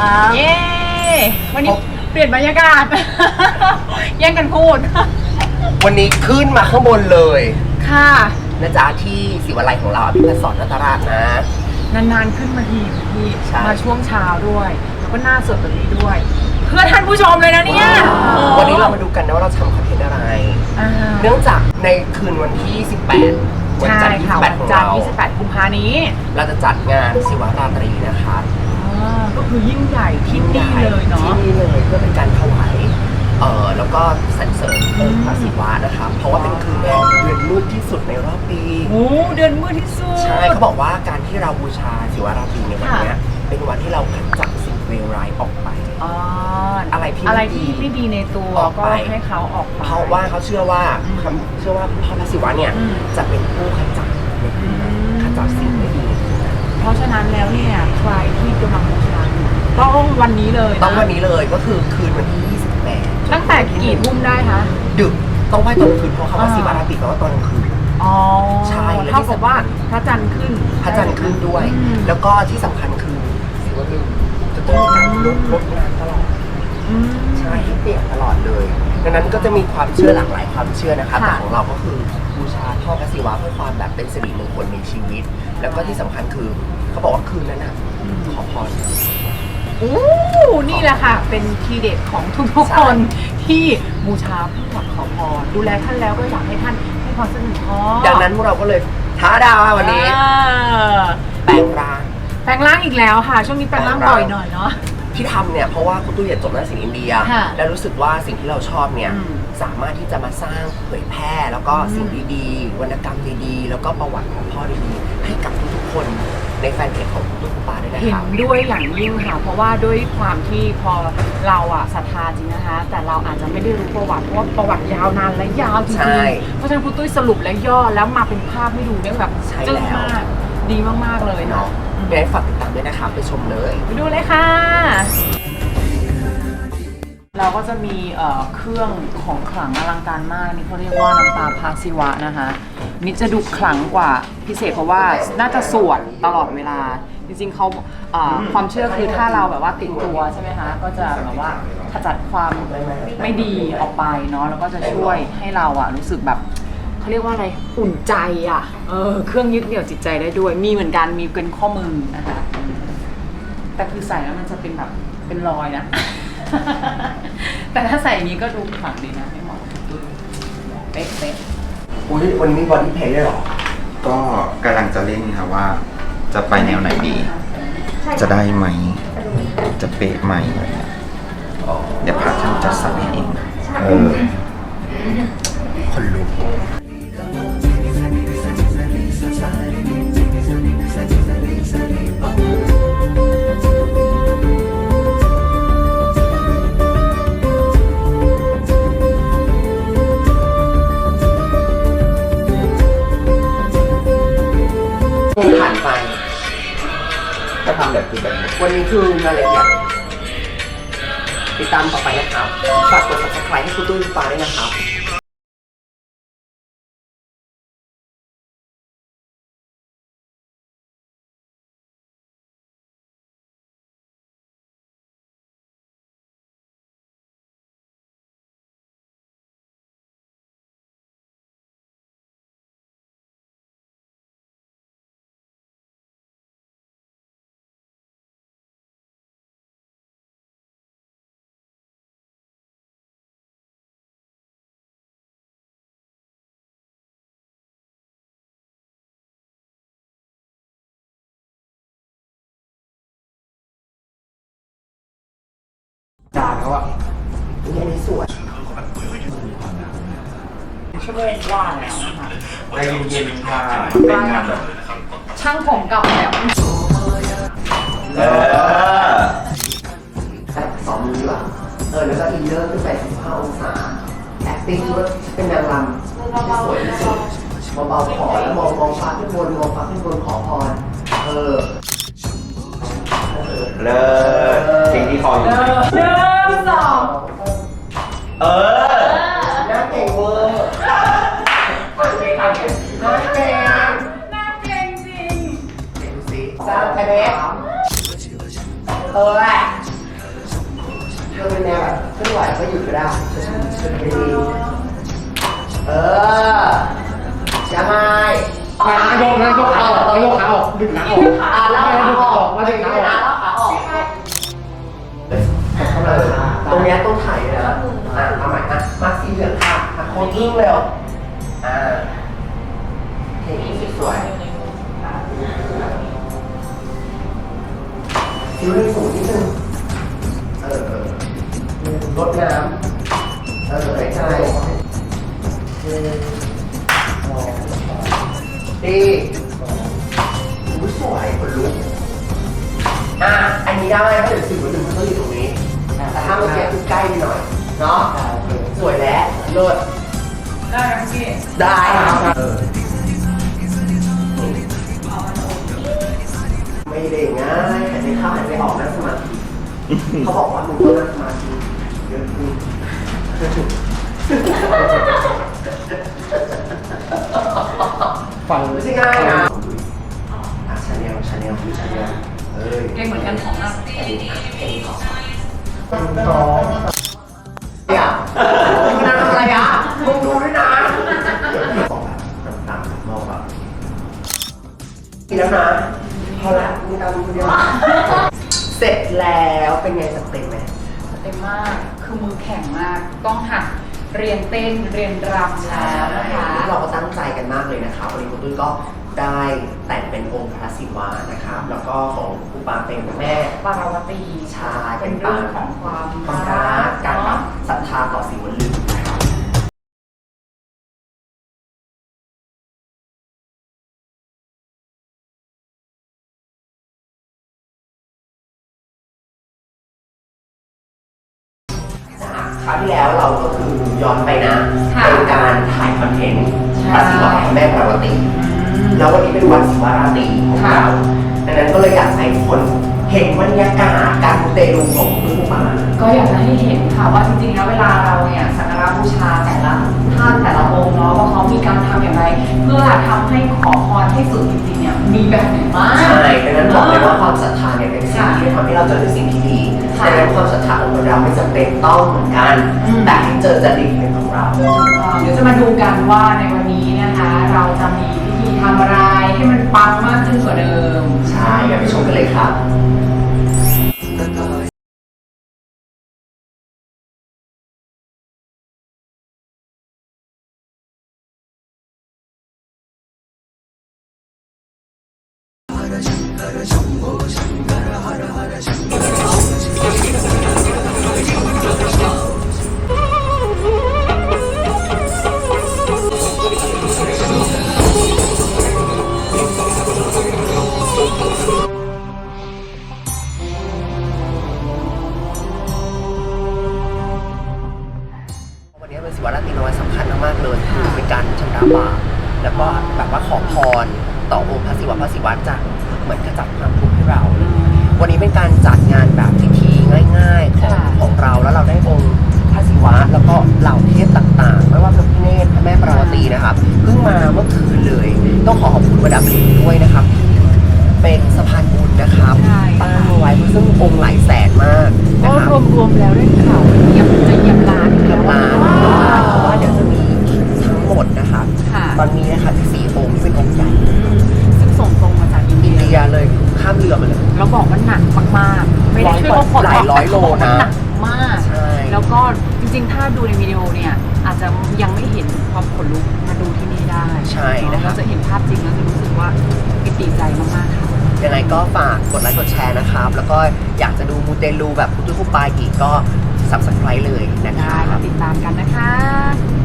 ครับเย้ วันนี้เปลี่ยนบรรยากาศ แย่งกันพูด วันนี้ขึ้นมาข้างบนเลยค่ะ นะจ๊ะที่ศิวไลของเราอภิพัฒน์สอนนัตราชนะ นานๆขึ้นมาทีพี่ใช่ มาช่วงเช้าด้วย แล้วก็หน้าสดแบบนี้ด้วย เพื่อท่านผู้ชมเลยนะเนี่ยวันนี้เรามาดูกันนะว่าเราทำคอนเทนต์อะไร อ่าเนื่องจากในคืนวันที่28วันจัใช่นทร์ที่ค่ะวัน28ของจันทเราร์28กุมภานี้ เราจะจัดงานศิวราตรีนะครับอ่า ก็คือยิ่งใหญ่ที่นี่เลยเนาะที่นี่เลยเพื่อเป็นการถวายเอ่อแล้วก็สรรเสริญองค์พระศิวะนะครับเพราะว่าเป็นคืนแรกเดือนมืดที่สุดในรอบปี โอ้เดือนมืดที่สุด ใช่เขาบอกว่าการที่เราบูชาศิวราตรีในวันเนี้ยเป็นวันที่เราขจัดสิ่งเลวร้ายออกไปอ๋ออะไรที่อะไรไม่ดีที่ไม่ดีในตัวออกก็ไปให้เขาออกไปเพราะว่าเขาเชื่อว่าคำเชื่อว่าพ่อพระศิวะเนี่ยอืมจะเป็นผู้ขจัดในคืนนั้นอืมขจัดสิ่งไม่ดีในคืนนั้น เพราะฉะนั้นแล้วเนี่ยใครที่กำลังบูชาอยู่ต้องวันนี้เลยะต้องวันนี้เลยก็คือคืนวันที่ 28ตั้งแต่กี่ทุ่มได้คะดึกต้องไหว้ตอนกลางคืนเพราะคำว่าอ่าศิวราตรีแปลว่าตอนกลางคืน อ๋อใช่แล้วที่ เท่ากับว่าพระจันทร์ขึ้น พระจันทร์ขึ้นด้วย อืม แล้วก็ที่สำคัญคือศิวลึงจะต้องมีการลดลดน้ำตลอด อืม ใช่ให้เปียกตลอดเลย ดังนั้นก็จะมีความเชื่อหลากหลายความเชื่อนะคะค่ะแต่ของเราก็คือบูชาพ่อพระศิวะเพื่อความแบบเป็นสิริมงคลในชีวิต แล้วก็ที่สำคัญคือเขาบอกว่าคืนนั้นนะขอพร อู้นี่แหละค่ะ เป็นทีเด็ดของทุกใช่ๆคนที่บูชาเพื่อขอพรดูแลท่านแล้วก็อยากให้ท่านให้พรสักหนึ่งข้อดังนั้นพวกเราก็เลยท้าดาววันนี้อ่าแปลงร่าง แปลงร่างอีกแล้วค่ะ ช่วงนี้แปลงร่างแปลงร่างบ่อยหน่อยเนาะ ที่ทำเนี่ยเพราะว่าคุณตุ้ยเรียนจบนักศิลป์อินเดีย ค่ะแล้วรู้สึกว่าสิ่งที่เราชอบเนี่ยอืมสามารถที่จะมาสร้างเผยแพร่ แล้วก็อืม สิ่งดีๆวรรณกรรมดีๆ แล้วก็ประวัติของพ่อดีๆให้กับทุกๆคนในแฟนเพจของคุณตุ้ยคุณปาด้วยนะเห็คนรับด้วยอย่างยิ่งค่ะ เพราะว่าด้วยความที่พอเราอะศรัทธาจริงนะคะ แต่เราอาจจะไม่ได้รู้ประวัติ เพราะว่าประวัติยาวนานและยาวจริใช่งๆเพราะฉะนั้นคุณตุ้ยสรุปและย่อแล้วมาเป็นภาพให้ดูเนี่ยแบบใช่จึ้งแล้ว มาก ดีมากๆเลยเนาะ เนาะ ยังไงฝากติดตามด้วยนะครับไปชมเลย ไปดูเลยค่ะ เราก็จะมีเอ่อเครื่องของขลังอลังการมาก นี่เขาเรียกว่าน้ำตาพาศิวะนะคะนี่จะดูขลังกว่าพิเศษเพราะว่าน่าจะสวดตลอดเวลา จริงๆเขาเอ่อความเชื่อคือถ้าเราแบบว่าติดตัวใช่ไหมคะก็จะแบบว่าขจัดความไม่ดีออกไปเนาะแล้วก็จะช่วยให้เราอะรู้สึกแบบ เขาเรียกว่าอะไรอุ่นใจอะเออเครื่องยึดเหนี่ยวจิตใจได้ด้วย มีเหมือนกันมีเป็นข้อมือนะคะแต่คือใส่แล้วมันจะเป็นแบบเป็นรอยนะ แต่ถ้าใส่อย่างนี้ก็ดูขลังดีนะไม่เหมาะกับตุ้ยเป๊ะเป๊ะอุ้ยวันนี้มีบอดี้เพลย์ด้วยเหรอ ก็กำลังจะเล่นค่ะว่า จะไปแนวไหนดี จะได้ไหม จะเป๊ะไหมอะไรเงี้ยเดี๋ยวพาท่านจัดสรรให้เองเออคนลุก ผ่านไป ถ้าทำแบบคือแบบวันนี้คือรายละเอียดติดตามต่อไปนะครับ ฝากกด subscribe ให้คุณตุ้ยฟ้าด้วยนะครับ จานเขาอะนี่อันนี้สวยชั่วโมงกว่าแล้วนะคะใจเย็นๆค่ะเป็นงานแบบช่างผมเก่าแล้วเออแต่สองมืออะเออแล้วก็อินเนอร์ขึ้นไป15องศา acting ด้วยเป็นนางรำที่สวยที่สุดเบาๆขอแล้วมองมองฟ้าขึ้นบนมองฟ้าขึ้นบนขอพรเออ เลิศสิ่งที่คอยอยู่หนึ่สองเออน่าเก่งเวอร์น่าเก่งน่าเก่งจริงสามคะแนเออแหละเธอเป็นแนวแบบเคลื่อนไหวก็หยุดก็ได้สุดดีเออจะไม่นายกนายกเอานายกเอาดึงหนัออกอ่าแล้วออกมาดึงนั ค่ะอะโคนยิ่งเร็ว อ่าเท่สวยคิ้วให้สูงนิดนึงเออเออลดน้ำเออหายใจดีอุ้ยสวยคนลุกอะอันนี้ได้เพราะเดี๋ยวสิ่งวันหนึ่งมันต้องอยู่ตรงนี้ แต่ถ้าเมื่อกี้คือใกล้ไปหน่อย เนาะสวยแล้วเลิศ ได้ไหมพี่ได้ครับไม่ได้ง่ายแต่ในข้าวหันไปออกนั่งสมาธิเขาบอกว่ามึงต้องนั่งสมาธิเยอะขึ้นฟังไม่ใช่ง่ายนะอะชาแนลชาแนลคือชาแนลเอ้ยเก่งเหมือนกันของเราแค่นี้อะแค่นี้ก่อนน้อง แล้วนะพอละมึงตามดูคนเดียวเสร็จแล้วเป็นไงจัดเต็มไหมเต็มมาก คือมือแข็งมาก ต้องหัดเรียนเต้น เรียนรำแล้วนะคะเราก็ตั้งใจกันมากเลยนะครับวันนี้คุณตุ้ยก็ได้แต่งเป็นองค์พระศิวะนะครับ แล้วก็ของครูปาเป็นแม่ปาราวตีใช่เป็นเรื่องของความความรักการแบบศรัทธาต่อสิ่งวันลืม รับคราวที่แล้วเราก็คือย้อนไปนะค่ะเป็นการถ่ายคอนเทนต์ใช่พระศิวะแม่ปารวตีแล้ววันนี้เป็นวันศิวราตรีของเราดังนั้นก็เลยอยากให้ทุกคนเห็นบรรยากาศการมูเตลูของคุณผู้มาก็อยากจะให้เห็นค่ะว่าจริงๆแล้วเวลาเราเนี่ยสักการะบูชาแต่ละท่านแต่ละองค์เนาะว่าเขามีการทำอย่างไร เพื่อทำให้ขอพรให้สุดจริงๆเนี่ยมีแบบไหนบ้าง ใช่ดังนั้นบอกเลยว่าความศรัทธาเนี่ยเป็นสิ่งที่ทำให้เราเจอในสิ่งที่ดี ค่ะแต่ในความศรัทธาของคนเราไม่จำเป็นต้องเหมือนกันอืมแต่ให้เจอจริตเป็นของเราเดี๋ยวจะมาดูกันว่าในวันนี้นะคะ เราจะมีพิธีทำอะไรให้มันปังมากขึ้นกว่าเดิม ใช่งั้นไปชมกันเลยครับาบาปแล้วก็แบบว่าขอพรต่อองค์พระศิวะพระศิวะจะเหมือนกระจัดความทุกข์ให้เรา วันนี้เป็นการจัดงานแบบพิธีง่ายๆ ได้ใช่นะครัเราบจะเห็นภาพจริงแล้วจะรู้สึกว่าปิติใจมากๆค่ะ ยังไงก็ฝากกดไลค์กดแชร์นะครับ แล้วก็อยากจะดูมูเตลูแบบคุณตุ้ยคุณปายอีกก็ subscribe เลยนะคได้รับมาติดตามกันนะคะ